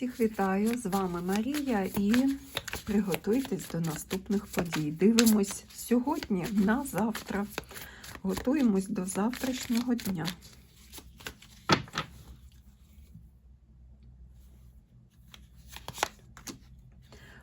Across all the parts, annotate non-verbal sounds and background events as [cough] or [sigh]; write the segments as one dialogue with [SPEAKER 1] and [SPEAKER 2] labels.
[SPEAKER 1] Всіх вітаю! З вами Марія і приготуйтесь до наступних подій. Дивимось сьогодні на завтра. Готуємось до завтрашнього дня.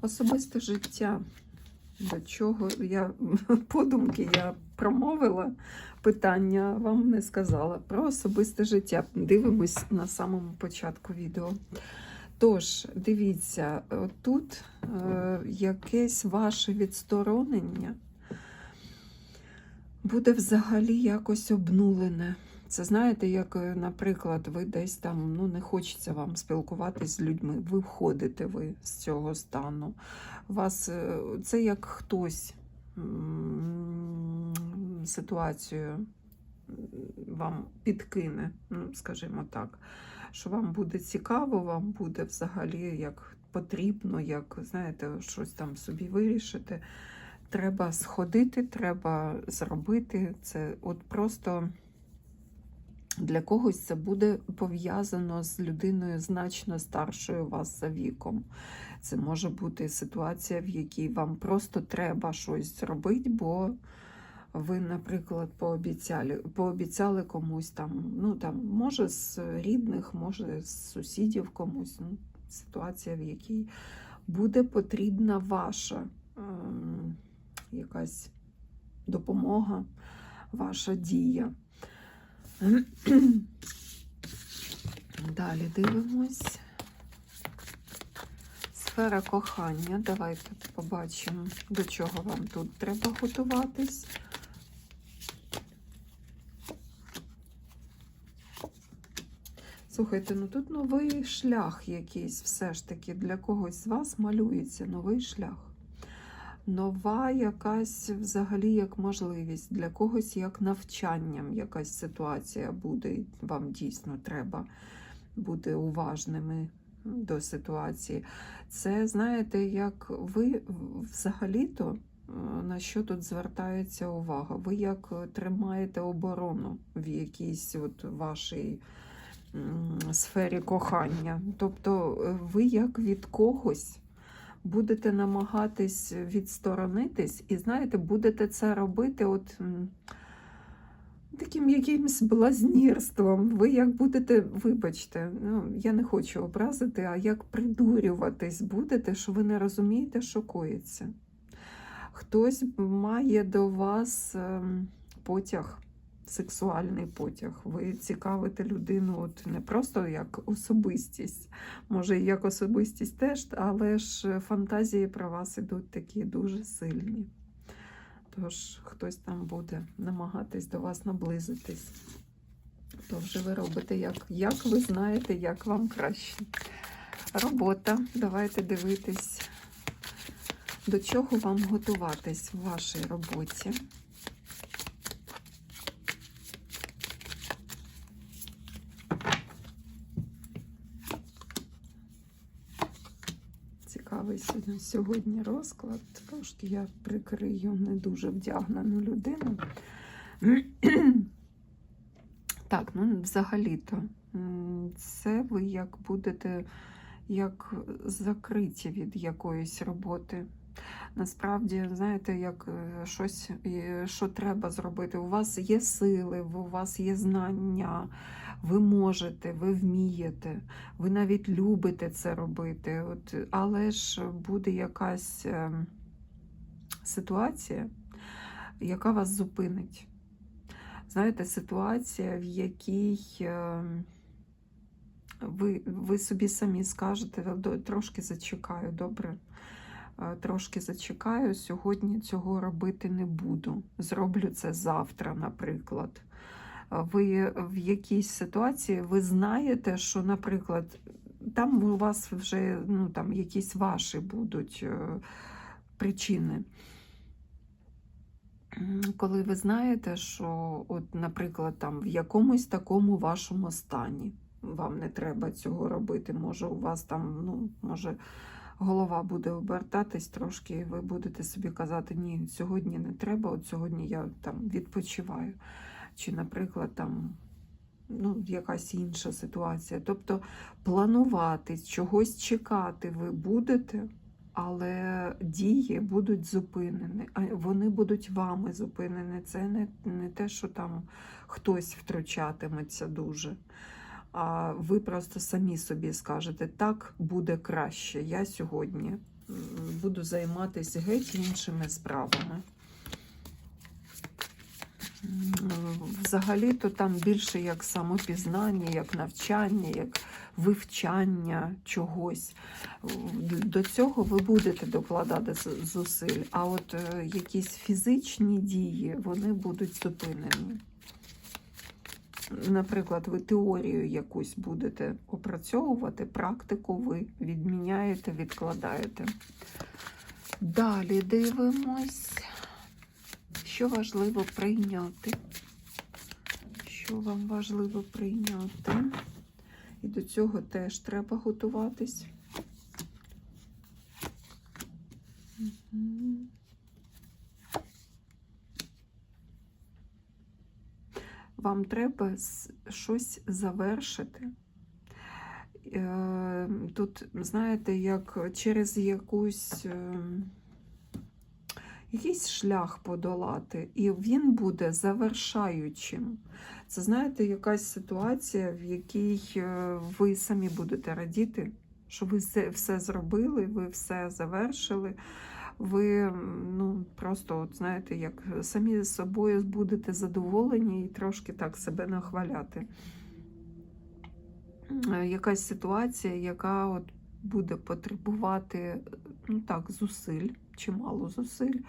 [SPEAKER 1] Особисте життя. До чого я [laughs] подумки я промовила питання, вам не сказала. Про особисте життя. Дивимось на самому початку відео. Тож, дивіться, тут е, якесь ваше відсторонення буде взагалі якось обнулене. Це знаєте, як, е, наприклад, ви десь там ну, не хочеться вам спілкуватись з людьми, ви входите ви з цього стану. Вас е, це як хтось ситуацію вам підкине, ну, скажімо так, що вам буде цікаво, вам буде взагалі як потрібно, як знаєте, щось там собі вирішити. Треба сходити, треба зробити це. От просто для когось це буде пов'язано з людиною значно старшою вас за віком. Це може бути ситуація, в якій вам просто треба щось зробити, бо ви, наприклад, пообіцяли, пообіцяли комусь там, ну там, може з рідних, може з сусідів комусь. Ну, ситуація, в якій буде потрібна ваша ем, якась допомога, ваша дія. [clears throat] Далі дивимось. Сфера кохання. Давайте побачимо, до чого вам тут треба готуватись. Слухайте, ну тут новий шлях якийсь все ж таки для когось з вас малюється новий шлях. Нова якась взагалі як можливість, для когось як навчанням якась ситуація буде, вам дійсно треба бути уважними до ситуації. Це, знаєте, як ви взагалі-то на що тут звертається увага? Ви як тримаєте оборону в якійсь от вашій сфері кохання. Тобто ви як від когось будете намагатись відсторонитись, і, знаєте, будете це робити от таким якимось блазнірством. Ви як будете, вибачте, ну, я не хочу образити, а як придурюватись будете, що ви не розумієте, що коїться. Хтось має до вас ем, потяг сексуальний потяг. Ви цікавите людину от не просто як особистість, може, і як особистість теж, але ж фантазії про вас ідуть такі дуже сильні. Тож хтось там буде намагатись до вас наблизитись. То вже ви робите, як, як ви знаєте, як вам краще. Робота. Давайте дивитись, до чого вам готуватись в вашій роботі. Цікавий сьогодні, розклад. Трошки я прикрию не дуже вдягнену людину. [clears throat] Так, ну взагалі-то, це ви як будете як закриті від якоїсь роботи. Насправді, знаєте, як е, щось, що треба зробити. У вас є сили, у вас є знання, ви можете, ви вмієте, ви навіть любите це робити. От, Але ж буде якась е, ситуація, яка вас зупинить. Знаєте, ситуація, в якій е, ви, ви собі самі скажете, трошки зачекаю, добре? Трошки зачекаю, сьогодні цього робити не буду. Зроблю це завтра, наприклад. Ви в якійсь ситуації ви знаєте, що, наприклад, там у вас вже ну, там, якісь ваші будуть е, причини. Коли ви знаєте, що, от, наприклад, там в якомусь такому вашому стані вам не треба цього робити, може, у вас там, ну, може голова буде обертатись трошки, і ви будете собі казати, ні, сьогодні не треба, от сьогодні я там відпочиваю. Чи, наприклад, там ну, якась інша ситуація. Тобто планувати, чогось чекати ви будете, але дії будуть зупинені. Вони будуть вами зупинені. Це не, не те, що там хтось втручатиметься дуже. А ви просто самі собі скажете, так буде краще. Я сьогодні буду займатися геть іншими справами. Взагалі-то там більше як самопізнання, як навчання, як вивчання чогось. До цього ви будете докладати зусиль, а от е, якісь фізичні дії вони будуть зупинені. Наприклад, ви теорію якусь будете опрацьовувати, практику ви відміняєте, відкладаєте. Далі дивимось, що важливо прийняти. Що вам важливо прийняти? І до цього теж треба готуватись. Вам треба щось завершити. Е, Тут, знаєте, як через якусь, е, якийсь шлях подолати, і він буде завершаючим. Це, знаєте, якась ситуація, в якій е, ви самі будете радіти, що ви все, все зробили, ви все завершили. Ви ну, просто, от, знаєте, як самі з собою будете задоволені і трошки так себе нахваляти. Е, Якась ситуація, яка от буде потребувати ну так, зусиль, чимало зусиль,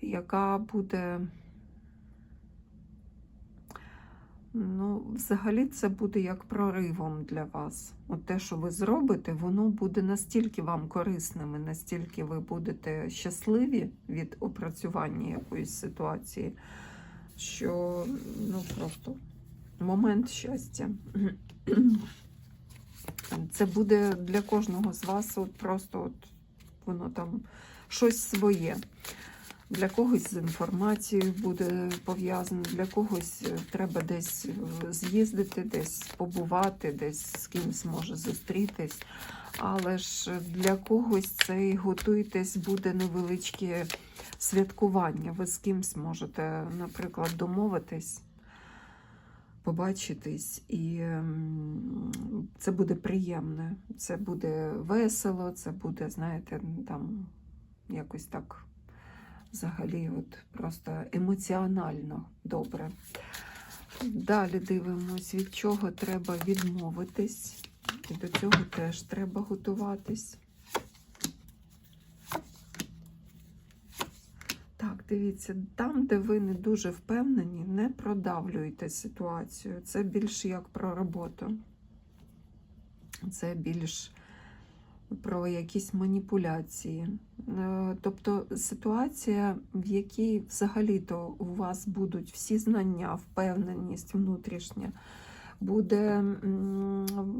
[SPEAKER 1] яка буде. Ну, взагалі, це буде як проривом для вас. От те, що ви зробите, воно буде настільки вам корисним, і настільки ви будете щасливі від опрацювання якоїсь ситуації, що ну просто момент щастя. [clears throat] Це буде для кожного з вас от просто от воно там щось своє. Для когось з інформацією буде пов'язано, для когось е, треба десь е, з'їздити, десь побувати, десь з кимось може зустрітись. Але ж для когось це і готуйтесь, буде невеличке святкування. Ви з кимось можете, наприклад, домовитись, побачитись, і це буде приємне, це буде весело, це буде, знаєте, там якось так взагалі от просто емоціонально добре. Далі дивимось, від чого треба відмовитись. І до цього теж треба готуватись. Так, дивіться, там, де ви не дуже впевнені, не продавлюйте ситуацію. Це більш як про роботу. Це більш про якісь маніпуляції. Е, Тобто ситуація, в якій взагалі-то у вас будуть всі знання, впевненість внутрішня, буде,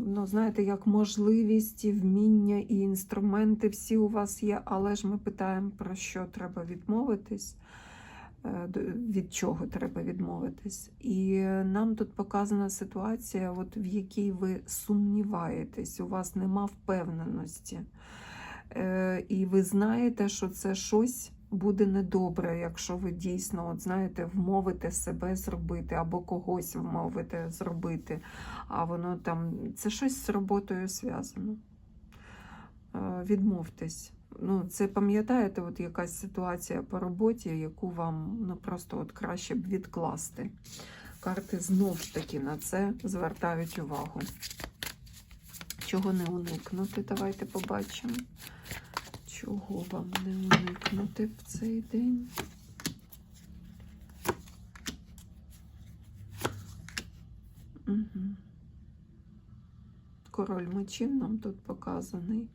[SPEAKER 1] ну, знаєте, як можливість, вміння і інструменти всі у вас є, але ж ми питаємо, про що треба відмовитись. е, Від чого треба відмовитись, і нам тут показана ситуація, от в якій ви сумніваєтесь, у вас нема впевненості, і ви знаєте, що це щось буде недобре, якщо ви дійсно, от знаєте, вмовите себе зробити або когось вмовите зробити, а воно там це щось з роботою зв'язано. Е, Відмовтесь. Ну, це пам'ятаєте, от якась ситуація по роботі, яку вам ну, просто от краще б відкласти. Карти знов ж таки на це звертають увагу. Чого не уникнути? Давайте побачимо. Чого вам не уникнути в цей день? Король мечів нам тут показаний.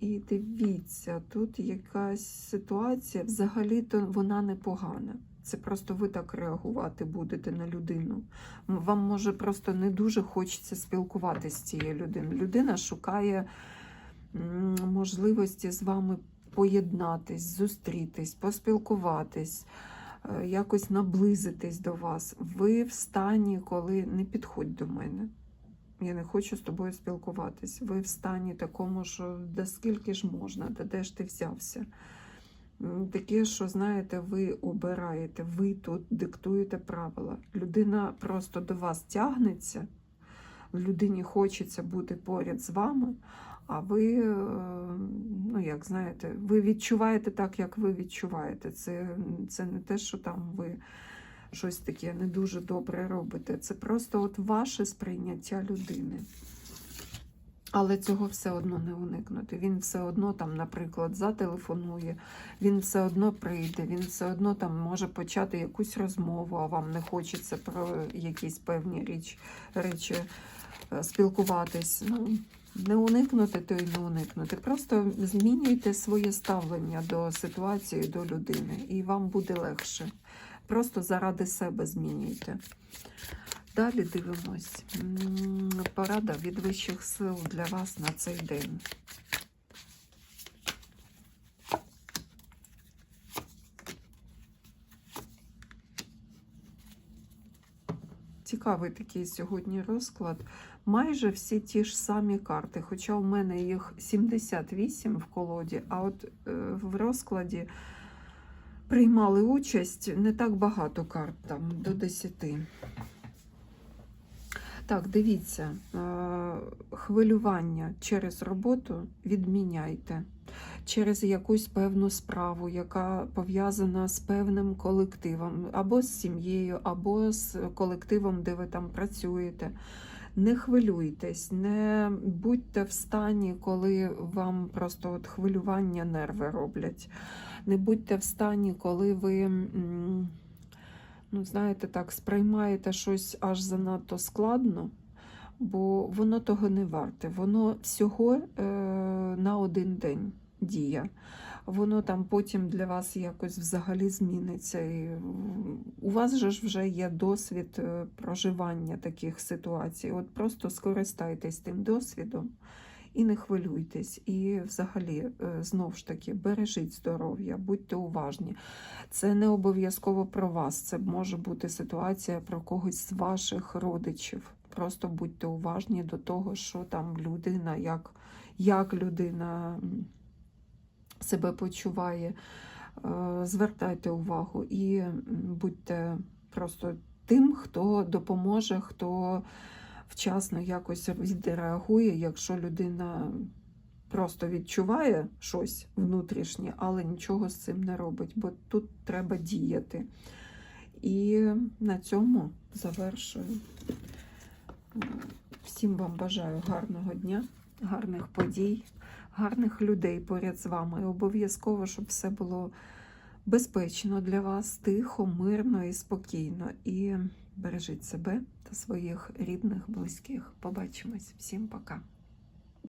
[SPEAKER 1] І дивіться, тут якась ситуація, взагалі-то вона непогана. Це просто ви так реагувати будете на людину. Вам може просто не дуже хочеться спілкуватися з цією людиною. Людина шукає можливості з вами поєднатись, зустрітись, поспілкуватись. е, якось наблизитись до вас. Ви в стані, коли не підходь до мене. Я не хочу з тобою спілкуватись. Ви в стані такому, що да скільки ж можна, да де ж ти взявся. Таке, що знаєте, ви обираєте, ви тут диктуєте правила. Людина просто до вас тягнеться, людині хочеться бути поряд з вами, а ви, е, ну як знаєте, ви відчуваєте так, як ви відчуваєте. Це, це не те, що там ви щось таке не дуже добре робите. Це просто от ваше сприйняття людини. Але цього все одно не уникнути. Він все одно там, наприклад, зателефонує, він все одно прийде, він все одно там може почати якусь розмову, а вам не хочеться про якісь певні річ, речі е, спілкуватись. Ну, не уникнути, то й не уникнути. Просто змінюйте своє ставлення до ситуації, до людини, і вам буде легше. Просто заради себе змінюйте. Далі дивимось. Порада від вищих сил для вас на цей день. Цікавий такий сьогодні розклад. Майже всі ті ж самі карти, хоча у мене їх 78 в колоді, а от е, в розкладі приймали участь не так багато карт, там до 10. Так, дивіться, е, хвилювання через роботу відміняйте. Через якусь певну справу, яка пов'язана з певним колективом, або з сім'єю, або з колективом, де ви там працюєте. Не хвилюйтесь, не будьте в стані, коли вам просто от хвилювання нерви роблять. Не будьте в стані, коли ви. Ну, знаєте, так, сприймаєте щось аж занадто складно, бо воно того не варте. Воно всього е, на один день дія. Воно там потім для вас якось взагалі зміниться. І у вас же ж вже є досвід е, проживання таких ситуацій. От просто скористайтесь тим досвідом і не хвилюйтесь. І взагалі, е, знов ж таки, бережіть здоров'я, будьте уважні. Це не обов'язково про вас. Це може бути ситуація про когось з ваших родичів. Просто будьте уважні до того, що там людина, як, як людина себе почуває. Е, Звертайте увагу і будьте просто тим, хто допоможе, хто вчасно якось відреагує, якщо людина просто відчуває щось внутрішнє, але нічого з цим не робить, бо тут треба діяти. І на цьому завершую. Всім вам бажаю гарного дня, гарних подій, гарних людей поряд з вами. Обов'язково, щоб все було безпечно для вас, тихо, мирно і спокійно. І бережіть себе та своїх рідних, близьких. Побачимось. Всім пока.